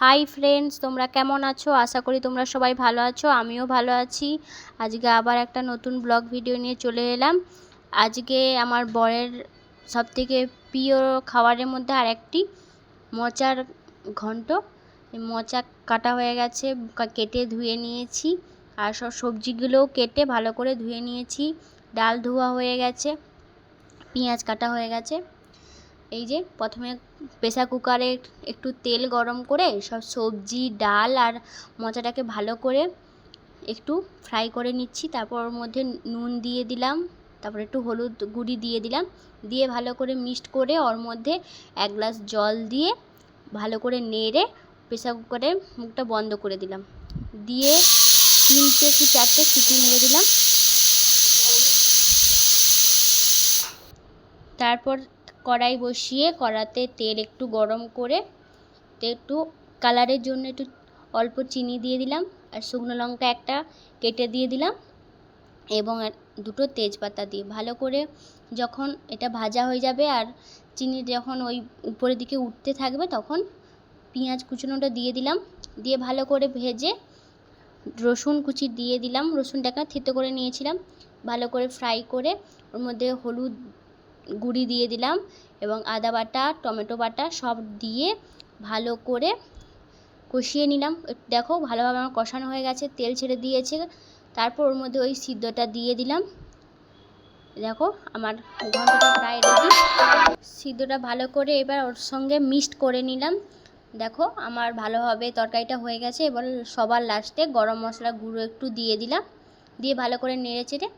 Hi friends তোমরা কেমন আছো? আশা করি তোমরা সবাই ভালো আছো, আমিও ভালো আছি। আজকে আবার একটা নতুন ব্লগ ভিডিও নিয়ে চলে এলাম। আজকে আমার বরের সবথেকে প্রিয় খাবারের মধ্যে আর একটি মোচার ঘন্ট। মোচা কাটা হয়ে গেছে কেটে ধুয়ে নিয়েছি। আর সব সবজিগুলোও কেটে ভালো করে ধুয়ে নিয়েছি। ডাল ধোয়া হয়ে গেছে, পেঁয়াজ কাটা হয়ে গেছে। এই যে, প্রথমে প্রেসার কুকারে একটু তেল গরম করে সব সবজি, ডাল আর মোচাটাকে ভালো করে একটু ফ্রাই করে নিচ্ছি। তারপর ওর মধ্যে নুন দিয়ে দিলাম, তারপর একটু হলুদ গুঁড়ি দিয়ে দিলাম। দিয়ে ভালো করে মিক্সড করে ওর মধ্যে এক গ্লাস জল দিয়ে ভালো করে নেড়ে প্রেসার কুকারে মুখটা বন্ধ করে দিলাম। দিয়ে তিনটে কি চারটে সিটি মেরে দিলাম। তারপর কড়াই বসিয়ে কড়াতে তেল একটু গরম করে, তে একটু কালারের জন্য একটু অল্প চিনি দিয়ে দিলাম, আর শুকনো লঙ্কা একটা কেটে দিয়ে দিলাম, এবং দুটো তেজপাতা দিয়ে। ভালো করে যখন এটা ভাজা হয়ে যাবে আর চিনি যখন ওই উপরের দিকে উঠতে থাকবে তখন পেঁয়াজ কুচনোটা দিয়ে দিলাম, দিয়ে ভালো করে ভেজে রসুন কুচি দিয়ে দিলাম, রসুনটাকে থেতো করে নিয়েছিলাম, ভালো করে ফ্রাই করে ওর মধ্যে হলুদ গুঁড়ি দিয়ে দিলাম এবং আদা বাটা, টমেটো বাটা সব দিয়ে ভালো করে কষিয়ে নিলাম। দেখো ভালোভাবে আমার কষানো হয়ে গেছে, তেল ছেড়ে দিয়েছে। তারপর ওর মধ্যে ওই সিদ্ধটা দিয়ে দিলাম। দেখো আমার ঘন্টটা প্রায় রেডি সিদ্ধটা ভালো করে এবার ওর সঙ্গে মিক্সড করে নিলাম। দেখো আমার ভালোভাবে তরকারিটা হয়ে গেছে, এবার সবার লাস্টে গরম মশলা গুঁড়ো একটু দিয়ে দিলাম। দিয়ে ভালো করে নেড়ে চেড়ে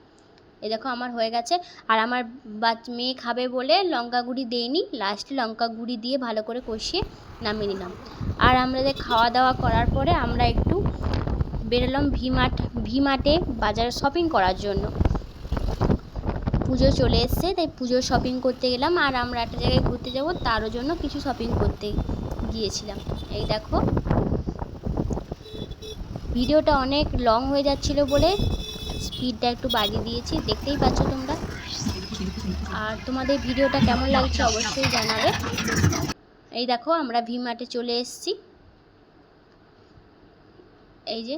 এই দেখো আমার হয়ে গেছে। আর আমার বাচ, মেয়ে খাবে বলে লঙ্কা গুঁড়ি দেইনি। লাস্টে লঙ্কা গুঁড়ি দিয়ে ভালো করে কষিয়ে নামিয়ে নিলাম। আর আমাদের খাওয়া দাওয়া করার পরে আমরা একটু বেরোলাম ভিমার্ট ভিমার্টে বাজারে শপিং করার জন্য। পুজো চলে এসছে, তাই পুজোর শপিং করতে গেলাম। আর আমরা একটা জায়গায় ঘুরতে যাব, তারও জন্য কিছু শপিং করতে গিয়েছিলাম। এই দেখো। ভিডিওটা অনেক লং হয়ে যাচ্ছিল বলে স্পিডটা একটু বাড়িয়ে দিয়েছি, দেখতেই পাচ্ছ তোমরা। আর তোমাদের ভিডিওটা কেমন লাগছে অবশ্যই জানাবে। এই দেখো, আমরা ভি মার্টে চলে এসেছি। এই যে,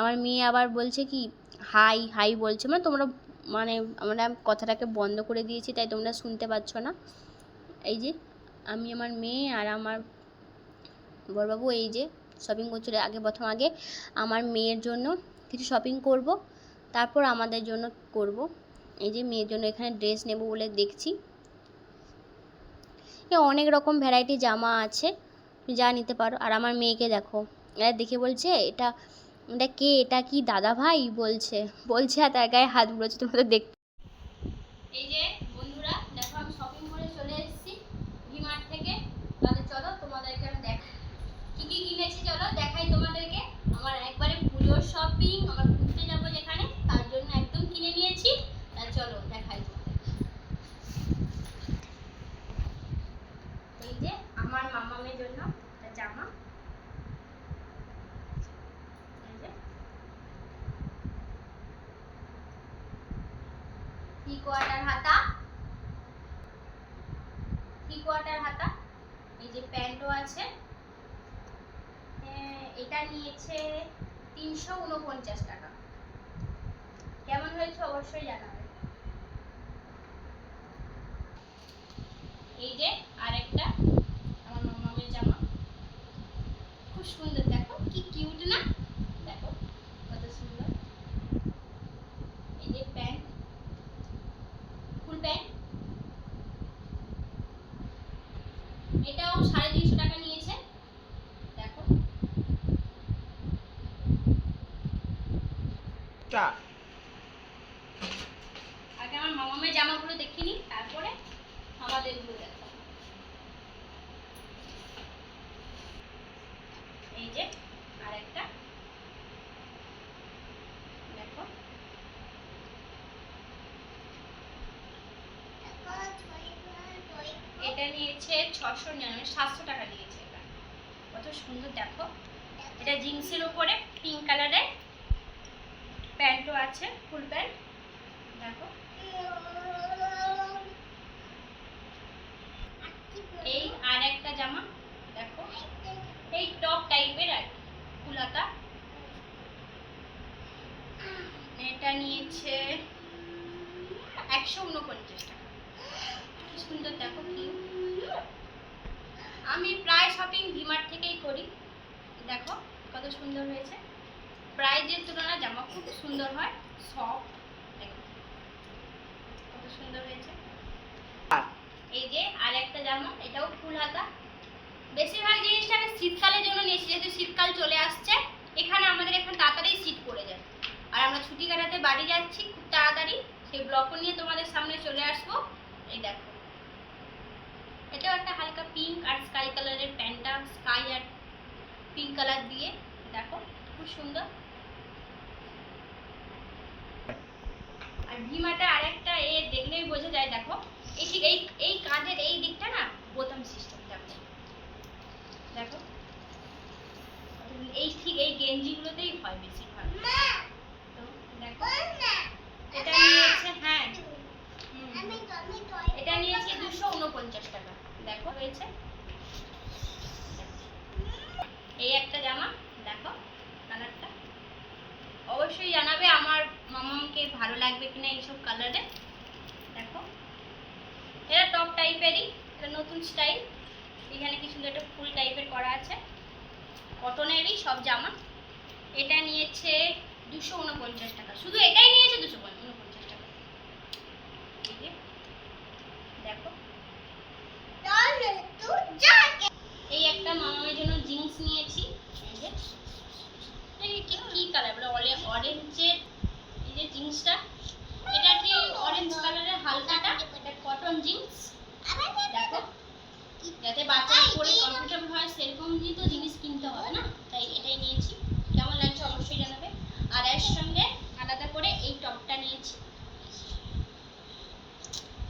আমার মেয়ে আবার বলছে কি, হাই হাই বলছে। মানে তোমরা মানে আমরা কথাটাকে বন্ধ করে দিয়েছি, তাই তোমরা শুনতে পাচ্ছ না। এই যে, আমি আমার মেয়ে আর আমার বড়বাবু এই যে শপিং করছিল আগে প্রথম আগে। আমার মেয়ের জন্য কিছু শপিং করব, তারপর আমাদের জন্য করব। এই যে মেয়ের জন্য এখানে ড্রেস নেব বলে দেখছি। এ অনেক রকম ভ্যারাইটি জামা আছে যা নিতে পারো। আর আমার মেয়েকে দেখো, এরা দেখে বলছে, এটা এটা কে? এটা কি দাদা ভাই বলছে বলছে আর তার গায়ে হাত বুড়োচ্ছে তোমাদের দেখ এই যে বন্ধুরা দেখো আমি শপিং করে চলে এসেছি ভিমার্ট থেকে তাহলে চলো তোমাদেরকে আমি দেখ কি কি কিনেছি চলো দেখাই তোমাদেরকে আমার একবারে পুজোর শপিং আমার ঘুরতে যাব যেখানে, তার জন্য একদম কিনে নিয়েছি। তা চলো দেখাই এই যে আমার মামামের জন্য জামা। হাতা। থ্রি কোয়ার্টার হাতা। এই যে প্যান্টও আছে। এটা নিয়েছে তিনশো উনপঞ্চাশ টাকা। কেমন হয়েছে অবশ্যই জানাবে এই যে আরেকটা, আমার মামামের জামা। খুব সুন্দর, দেখো কি কিউট না? দেখো, কত সুন্দর। এই যে প্যান্ট, ফুল প্যান্ট। এটাও সাড়ে তিনশো টাকা নিয়েছে দেখো আগে আমার মামামের জামাগুলো দেখিনি, তারপরে আমাদেরগুলো এই যে, আরেকটা। এটা নিয়েছে ছশো নিরানব্বই সাতশো টাকা নিয়েছে এটা কত সুন্দর, দেখো। এটা জিন্সের উপরে পিঙ্ক কালারের প্যান্টও আছে, ফুল প্যান্ট। দেখো। এই আর একটা জামা, দেখো। এই টপ টাইপের আর ফুলাতা। এটা নিয়েছে একশো উনপঞ্চাশ টাকা। কি সুন্দর, দেখো কি। আমি প্রায় শপিং ভিমার্ট থেকেই করি। দেখো কত সুন্দর হয়েছে। প্রাইজের তুলনায় জামা খুব সুন্দর হয় সফট কত সুন্দর হয়েছে। এই যে আর একটা জামা এটাও ফুল হাতা। বেশিরভাগ জিনিসটা আমি শীতকালের জন্য নিয়েছি যেহেতু শীতকাল চলে আসছে এখানে আমাদের এখানে তাড়াতাড়ি শীত পড়ে যায়। আর আমরা ছুটি কাটাতে বাড়ি যাচ্ছি খুব তাড়াতাড়ি সেই ব্লকও নিয়ে তোমাদের সামনে চলে আসব। এই দেখো। এটাও একটা হালকা পিঙ্ক আর স্কাই কালারের প্যান্টটা স্কাই আর পিঙ্ক কালার দিয়ে। দেখো খুব সুন্দর। আর ভিমাটা আরেকটা এ দেখলেই বোঝা যায় দেখো। এই ঠিক এই এই কাঁধের এই দিকটা না বোতাম সিস্টেম দেখো দেখো। এই ঠিক এই গেঞ্জিগুলোতেই হয় বেশিরভাগ। তো দেখো। এটা নিয়েছে হ্যাঁ। এটা নিয়েছে দুশো উনপঞ্চাশ টাকা। দেখো হয়েছে? এই একটা জামা দেখো কালারটা। অবশ্যই জানাবে আমার মামাকে ভালো লাগবে কিনা এইসব কালারে দেখো। এটা টপ টাইপেরই এটা নতুন স্টাইল এখানে কি সুন্দর একটা ফুল টাইপের করা আছে। কটনেরই সব জামা। এটা নিয়েছে দুশো উনপঞ্চাশ টাকা। শুধু এটাই নিয়েছে দুশো উনপঞ্চাশ টাকা। দেখো। এই একটা মামার জন্য জিন্স নিয়েছি। কি কালার বলে অরেঞ্জের যে জিন্সটা এটা কি অরেঞ্জ কালারের হালকাটা? এটা কটন জিন্স দেখো যাতে বাচ্চারা পরে কমফোর্টেবল হয় সেরকম দিয়ে তো জিনিস কিনতে হবে না তাই এটাই নিয়েছি কেমন লাগছে অবশ্যই জানাবে আর এর সঙ্গে আলাদা করে এই টপটা নিয়েছি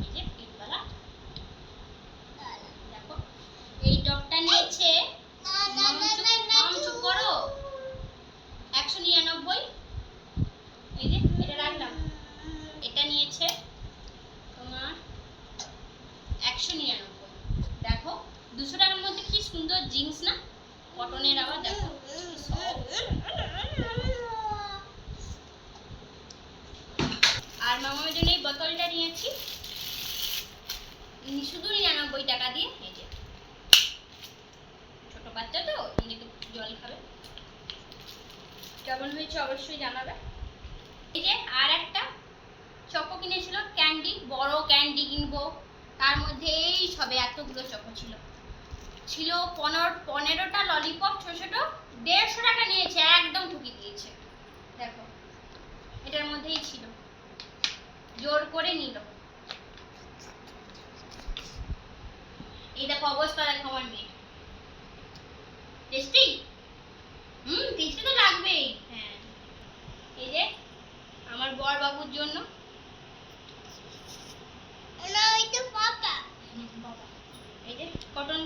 এই যে পিঙ্কওয়ালা দেখো এই টপটা নিয়েছে মাম চুপ করো একশো নিরানব্বই এই যে এটা রাখলাম এটা নিয়েছে তোমার একশো নিরানব্বই দেখো দুশো টাকার মধ্যে কি সুন্দর জিন্স না? কটনের আবার দেখো। আর মামার জন্য এই বোতলটা নিয়েছি। শুধু নিরানব্বই টাকা দিয়ে। এই যে। ছোট বাচ্চা তো একটু জল খাবে। কেমন হয়েছে অবশ্যই জানাবে। এই যে আর একটা চকো কিনেছিল, ক্যান্ডি, বড় ক্যান্ডি কিনবো। তার মধ্যে এই সবে এতগুলো চকো ছিল। ছিল পনেরো, পনেরোটা ললিপপ ছোট ছোট দেড়শো টাকা নিয়েছে, একদম ঠুকি দিয়েছে। দেখো, এটার মধ্যেই ছিল। জোর করে নিল। এই দেখো অবস্থা, দেখো আমার মেয়ে। টেস্টি? হুম, টেস্টি তো লাগবেই। হ্যাঁ। এই যে, আমার বর বাবুর জন্য হুম, বাবা। এই যে কটন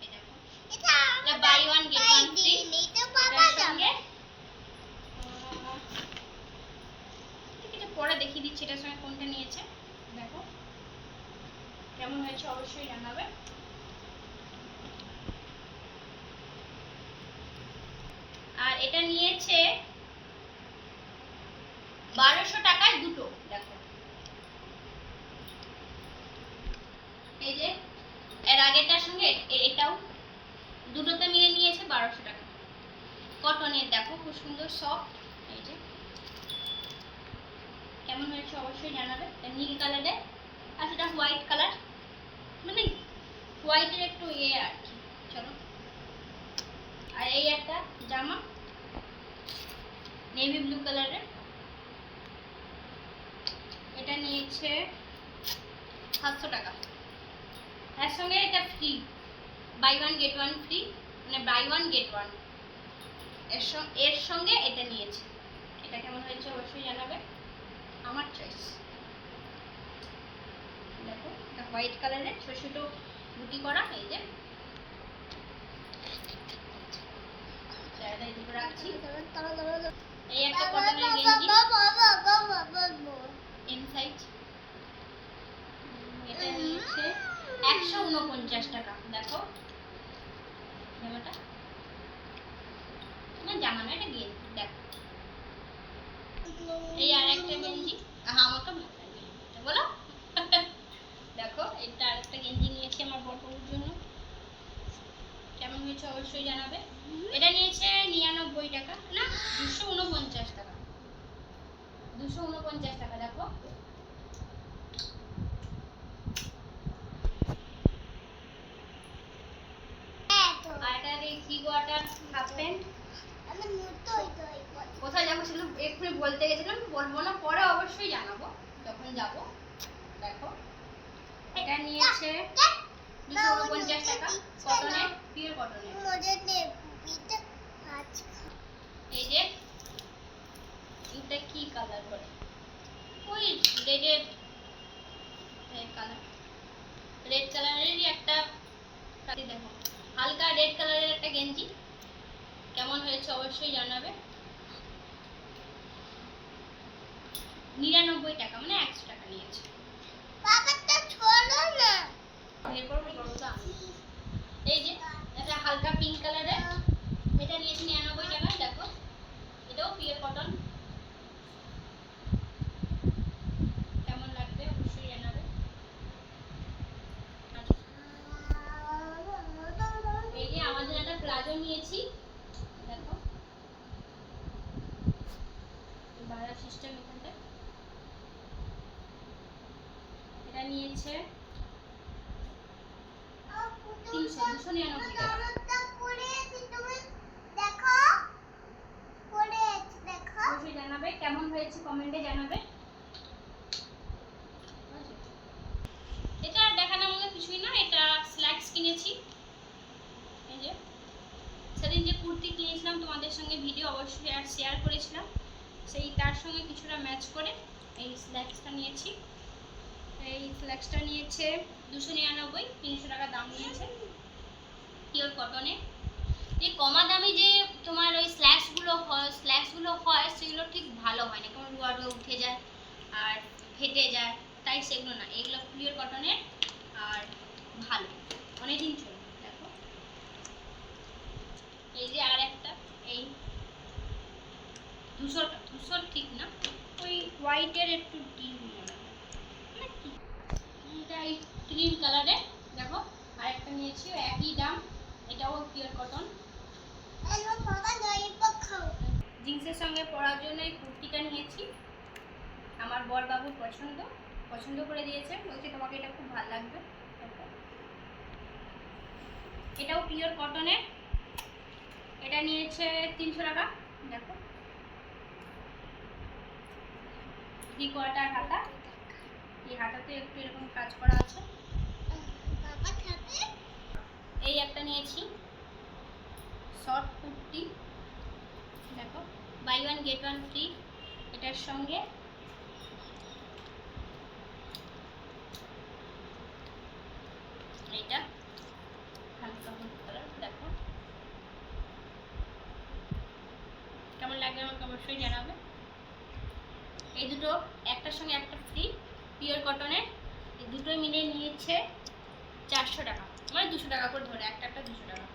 এই দেখো এটা buy one get one free এটার সঙ্গে আহ, এটা পরে দেখিয়ে দিচ্ছি এটার সঙ্গে কোনটা নিয়েছে দেখো কেমন হয়েছে অবশ্যই জানাবে আর এটা নিয়েছে বারোশো টাকায় দুটো, দেখো। এই যে, এর আগেরটার সঙ্গে এটাও দুটোতে মিলে নিয়েছে বারোশো টাকা। কটনের, দেখো, খুব সুন্দর সফট এই যে। কেমন হয়েছে অবশ্যই জানাবে। নীল কালারের আর সেটা হোয়াইট কালার মানে হোয়াইটের একটু ইয়ে আর কি, চলো। আর এই একটা জামা নেভি ব্লু কালারের নিয়েছে সাতশো টাকা। এর সঙ্গে এটা free buy one get one free মানে বাই ওয়ান গেট ওয়ানের সঙ্গে এর সঙ্গে এটা নিয়েছে। এটা কেমন হয়েছে অবশ্যই জানাবে। আমার চয়েস দেখো, এটা হোয়াইট কালারের ছোট ছোট বুটি করা, এই যে। রাখছি এই একটা কটনের গেঞ্জি এম সাইজ এটা নিয়েছে একশো উনপঞ্চাশ টাকা, দেখো। জামাটা? না এটা গেঞ্জি দেখো। এই আর একটা গেঞ্জি। আমাকে বলো। দেখো, এটা আর একটা গেঞ্জি নিয়েছি আমার বড়বুর জন্য। কেমন হয়েছে অবশ্যই জানাবে। এটা নিয়েছে নিরানব্বই টাকা, না, দুশো উনপঞ্চাশ টাকা। দুশো উনপঞ্চাশ টাকা, দেখো। এটা থ্রি কোয়ার্টার হাফ প্যান্ট কোথায় যাব সেগুলো এক্ষুনি বলতে গেছিলাম বলব না পরে অবশ্যই জানাব যখন যাব। দেখো এটা নিয়েছে দুশো উনপঞ্চাশ টাকা কটনের পিওর কটনের এই যে এটা কি কালার বলে? ওই রেডের রেড কালার রেড কালারেরই একটা কাটি দেখো। হালকা রেড কালারের একটা গেঞ্জি। কেমন হয়েছে অবশ্যই জানাবে। নিরানব্বই টাকা মানে একশো টাকা নিয়েছে। এই যে এটা হালকা পিঙ্ক কালারের এটা নিয়েছি নিরানব্বই টাকা দেখো। এটাও পিওর কটন কেমন লাগবে অবশ্যই জানাবে এই যে আমাদের একটা প্লাজো নিয়েছি দেখো বাড়ার সিস্টেম এখানটা এটা নিয়েছে জানাবে কেমন হয়েছে কমেন্টে জানাবে। এটা দেখানোর মতো কিছুই না, এটা স্ল্যাক্স কিনেছি। এই সেদিন যে কুর্তি কিনেছিলাম, তোমাদের সঙ্গে ভিডিও অবশ্যই আর শেয়ার করেছিলাম। সেই তার সঙ্গে কিছুটা ম্যাচ করে এই স্ল্যাক্সটা নিয়েছি। এই স্ল্যাক্সটা নিয়েছে দুশো নিরানব্বই, তিনশো টাকা দাম নিয়েছে। পিওর কটনে। যে কমা দামি যে তোমার ওই স্ল্যাক্সগুলো হয় স্ল্যাক্সগুলো হয়, সেগুলো ঠিক ভালো হয় না। কেমন রুয়া রুয়া উঠে যায় আর ফেটে যায়, তাই সেগুলো না। এগুলো পিওর কটনের আর ভালো। অনেকদিন চলবে দেখো। এই যে আর একটা, এই ধূসর ধূসর ঠিক না। ওই হোয়াইটের একটু? এটা এই ক্রিম কালারের দেখো, আরেকটা নিয়েছি একই দাম, এটাও পিওর কটন জিন্সের সঙ্গে পরার জন্য এই কুর্তিটা নিয়েছি। আমার বর বাবুর পছন্দ পছন্দ করে দিয়েছে বলছে তোমাকে এটা খুব ভালো লাগবে। এটাও পিওর কটনের এটা নিয়েছে তিনশো টাকা, দেখো। থ্রি কোয়ার্টার হাতা। এই হাতাতে একটু এরকম কাজ করা আছে। এই একটা নিয়েছি। শর্ট কুর্তি। দেখো buy one get one free এটার সঙ্গে। এইটা হালকা কালার দেখো। কেমন লাগবে আমাকে অবশ্যই জানাবে। এই দুটো, একটার সঙ্গে একটা ফ্রি পিওর কটনের দুটোই মিলে নিয়েছে চারশো টাকা। মানে দুশো টাকা করে ধরে, একটা একটা দুশো টাকা।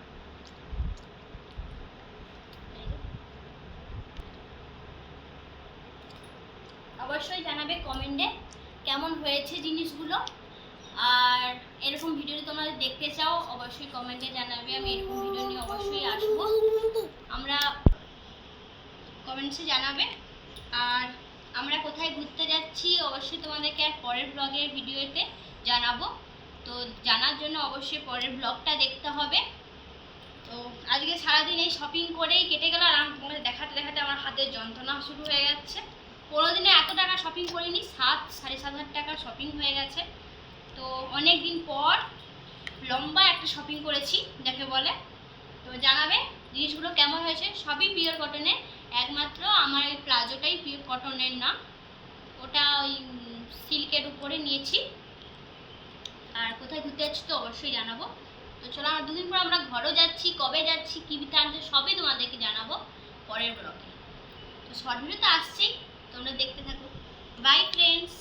অবশ্যই জানাবে কমেন্টে কেমন হয়েছে জিনিসগুলো। আর এরকম ভিডিও তোমরা দেখতে চাও, অবশ্যই কমেন্টে জানাবে। আমি এরকম ভিডিও নিয়ে অবশ্যই আসব। আমরা কমেন্টসে জানাবে। আর আমরা কোথায় ঘুরতে যাচ্ছি, অবশ্যই তোমাদেরকে আর পরের ব্লগের ভিডিওতে জানাব। তো জানার জন্য অবশ্যই পরের ব্লগটা দেখতে হবে। তো আজকে সারাদিন এই শপিং করেই কেটে গেল আর তোমাদের দেখাতে দেখাতে আমার হাতের যন্ত্রণা শুরু হয়ে যাচ্ছে কোনো দিনে এত টাকা শপিং করিনি, সাত, সাড়ে সাত হাজার টাকা শপিং হয়ে গেছে। তো অনেক দিন পর লম্বা একটা শপিং করেছি, যাকে বলে। তো জানাবে জিনিসগুলো কেমন হয়েছে, সবই পিওর কটনের একমাত্র আমার এই প্লাজোটাই পিওর কটনের না ওটা ওই সিল্কের উপরে নিয়েছি। আর কোথায় ঘুরতে যাচ্ছি তো অবশ্যই জানাব। তো চলো, আমার দুদিন পর আমরা ঘরও যাচ্ছি, কবে যাচ্ছি, কী বৃত্তান্ত সবই তোমাদেরকে জানাব পরের ব্লগে তো শর্ট ভিডিও তো আসছেই তোমরা দেখতে থাকো। By friends